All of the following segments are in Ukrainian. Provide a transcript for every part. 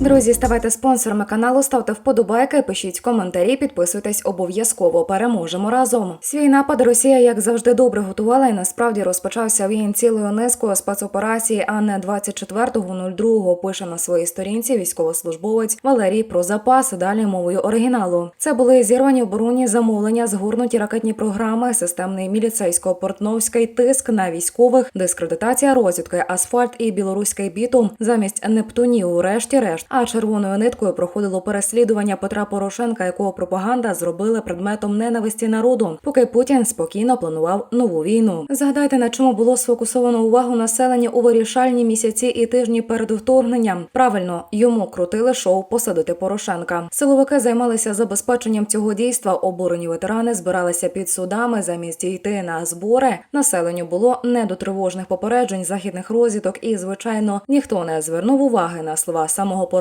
Друзі, ставайте спонсорами каналу, ставте вподобайки, пишіть коментарі, підписуйтесь обов'язково. Переможемо разом. Свій напад Росія, як завжди, добре готувала і насправді розпочався він цілою низкою спецоперації, а не 24.02, пише на своїй сторінці військовослужбовець Валерій про запас. Далі мовою оригіналу. Це були зірвані оборонні замовлення, згорнуті ракетні програми, системний міліцейсько-портновський тиск на військових, дискредитація розвідки, асфальт і білоруський бітум замість Нептунів, врешті-решт. А червоною ниткою проходило переслідування Петра Порошенка, якого пропаганда зробила предметом ненависті народу, поки Путін спокійно планував нову війну. Згадайте, на чому було сфокусовано увагу населення у вирішальні місяці і тижні перед вторгненням. Правильно йому крутили шоу посадити Порошенка. Силовики займалися забезпеченням цього дійства. Обурені ветерани збиралися під судами замість йти на збори. Населенню було не до тривожних попереджень західних розвідок, і звичайно ніхто не звернув уваги на слова самого Порошенка,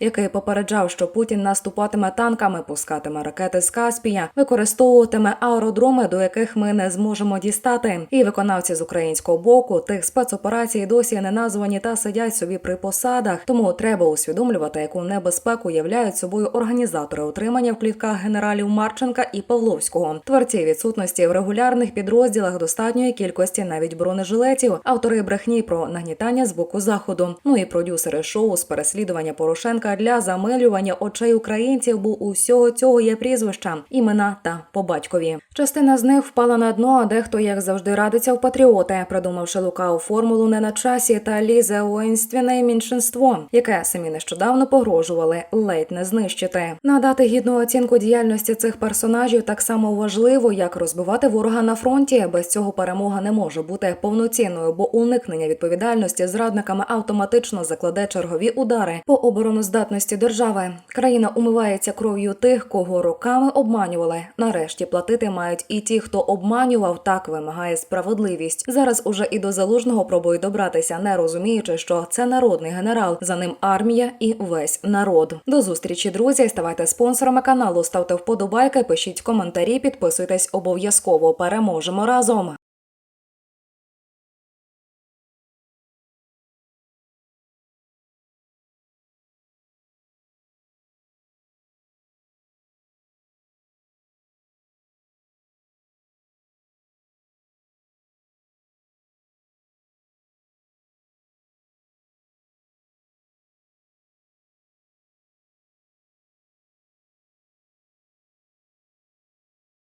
який попереджав, що Путін наступатиме танками, пускатиме ракети з Каспія, використовуватиме аеродроми, до яких ми не зможемо дістати. І виконавці з українського боку тих спецоперацій досі не названі та сидять собі при посадах. Тому треба усвідомлювати, яку небезпеку являють собою організатори отримання в клітках генералів Марченка і Павловського, творці відсутності в регулярних підрозділах достатньої кількості навіть бронежилетів, автори брехні про нагнітання з боку заходу. Ну і продюсери шоу з переслідування Порошенка для замилювання очей українців, бо у всього цього є прізвища, імена та по батькові. Частина з них впала на дно, а дехто, як завжди, радиться в патріоти, придумавши лукаву формулу не на часі та лізе воїнственне меншинство, яке самі нещодавно погрожували ледь не знищити. Надати гідну оцінку діяльності цих персонажів так само важливо, як розбивати ворога на фронті. Без цього перемога не може бути повноцінною, бо уникнення відповідальності зрадниками автоматично закладе чергові удари по обороноздатності держави. Країна умивається кров'ю тих, кого роками обманювали. Нарешті платити мають і ті, хто обманював, так вимагає справедливість. Зараз уже і до залужного пробують добратися, не розуміючи, що це народний генерал, за ним армія і весь народ. До зустрічі, друзі. Ставайте спонсорами каналу, ставте вподобайки, пишіть коментарі, підписуйтесь обов'язково. Переможемо разом.